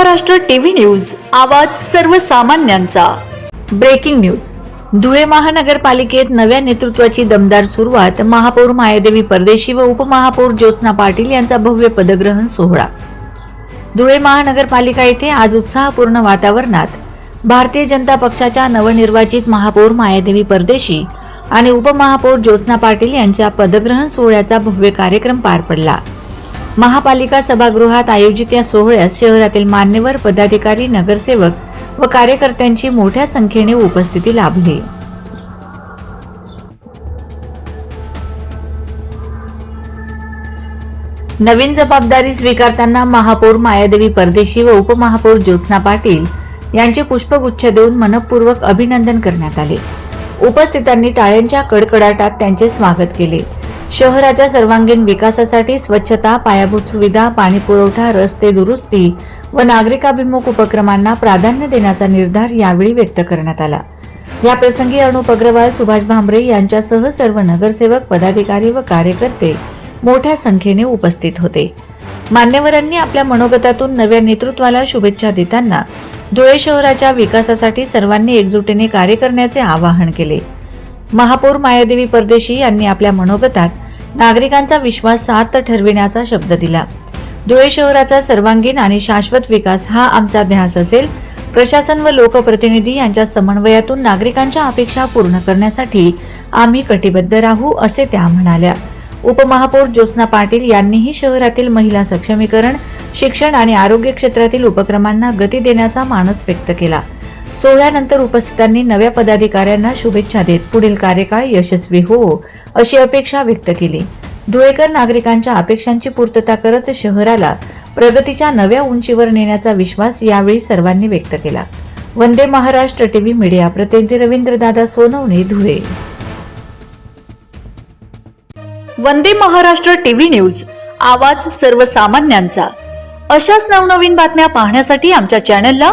Maharashtra TV news आवाज सर्वसामान्यांचा. Breaking news. Dhule महानगरपालिकेत नव्या नेतृत्वाची दमदार सुरुवात महापौर मायादेवी परदेशी व उपमहापौर ज्योत्स्ना पाटील यांचा भव्य पदग्रहण सोहळा. धुळे महानगरपालिका येथे आज उत्साहपूर्ण वातावरणात भारतीय जनता पक्षाच्या नवनिर्वाचित महापौर मायादेवी परदेशी आणि उपमहापौर ज्योत्स्ना पाटील यांच्या पदग्रहण सोहळ्याचा भव्य कार्यक्रम पार पडला. महापालिका सभागृहात आयोजित या सोहळ्यास शहरातील मान्यवर पदाधिकारी नगरसेवक व कार्यकर्त्यांची मोठ्या संख्येने उपस्थिती लाभली. नवीन जबाबदारी स्वीकारताना महापौर मायादेवी परदेशी व उपमहापौर ज्योत्स्ना पाटील यांचे पुष्पगुच्छ देऊन मनपूर्वक अभिनंदन करण्यात आले. उपस्थितांनी टाळ्यांच्या कडकडाटात त्यांचे स्वागत केले. शहराच्या सर्वांगीण विकासासाठी स्वच्छता पायाभूत सुविधा पाणीपुरवठा रस्ते दुरुस्ती व नागरिकाभिमुख उपक्रमांना प्राधान्य देण्याचा निर्धार यावेळी व्यक्त करण्यात आला. या प्रसंगी अनुप अग्रवाल सुभाष भांबरे यांच्यासह सर्व नगरसेवक पदाधिकारी व कार्यकर्ते मोठ्या संख्येने उपस्थित होते. मान्यवरांनी आपल्या मनोगतातून नव्या नेतृत्वाला शुभेच्छा देताना धुळे शहराच्या विकासासाठी सर्वांनी एकजुटीने कार्य करण्याचे आवाहन केले. महापौर मायादेवी परदेशी यांनी आपल्या मनोगतात नागरिकांचा विश्वास सार्थ ठरविण्याचा शब्द दिला. धुळे शहराचा सर्वांगीण आणि शाश्वत विकास हा आमचा ध्यास असेल प्रशासन व लोकप्रतिनिधी यांच्या समन्वयातून नागरिकांच्या अपेक्षा पूर्ण करण्यासाठी आम्ही कटिबद्ध राहू असे त्या म्हणाल्या. उपमहापौर ज्योत्स्ना पाटील यांनीही शहरातील महिला सक्षमीकरण शिक्षण आणि आरोग्य क्षेत्रातील उपक्रमांना गती देण्याचा मानस व्यक्त केला. सोहळ्यानंतर उपस्थितांनी नव्या पदाधिकाऱ्यांना शुभेच्छा देत पुढील कार्यकाळ यशस्वी हो अशी अपेक्षा व्यक्त केली. धुळेकर नागरिकांच्या अपेक्षांची पूर्तता करत शहराला प्रगतीच्या नव्या उंचीवर नेण्याचा विश्वास यावेळी सर्वांनी व्यक्त केला. वंदे महाराष्ट्र टीव्ही मीडिया प्रतिनिधी रवींद्रदादा सोनवणे धुळे. वंदे महाराष्ट्र टीव्ही न्यूज आवाज सर्वसामान्यांचा. अशाच नवनवीन बातम्या पाहण्यासाठी आमच्या चॅनलला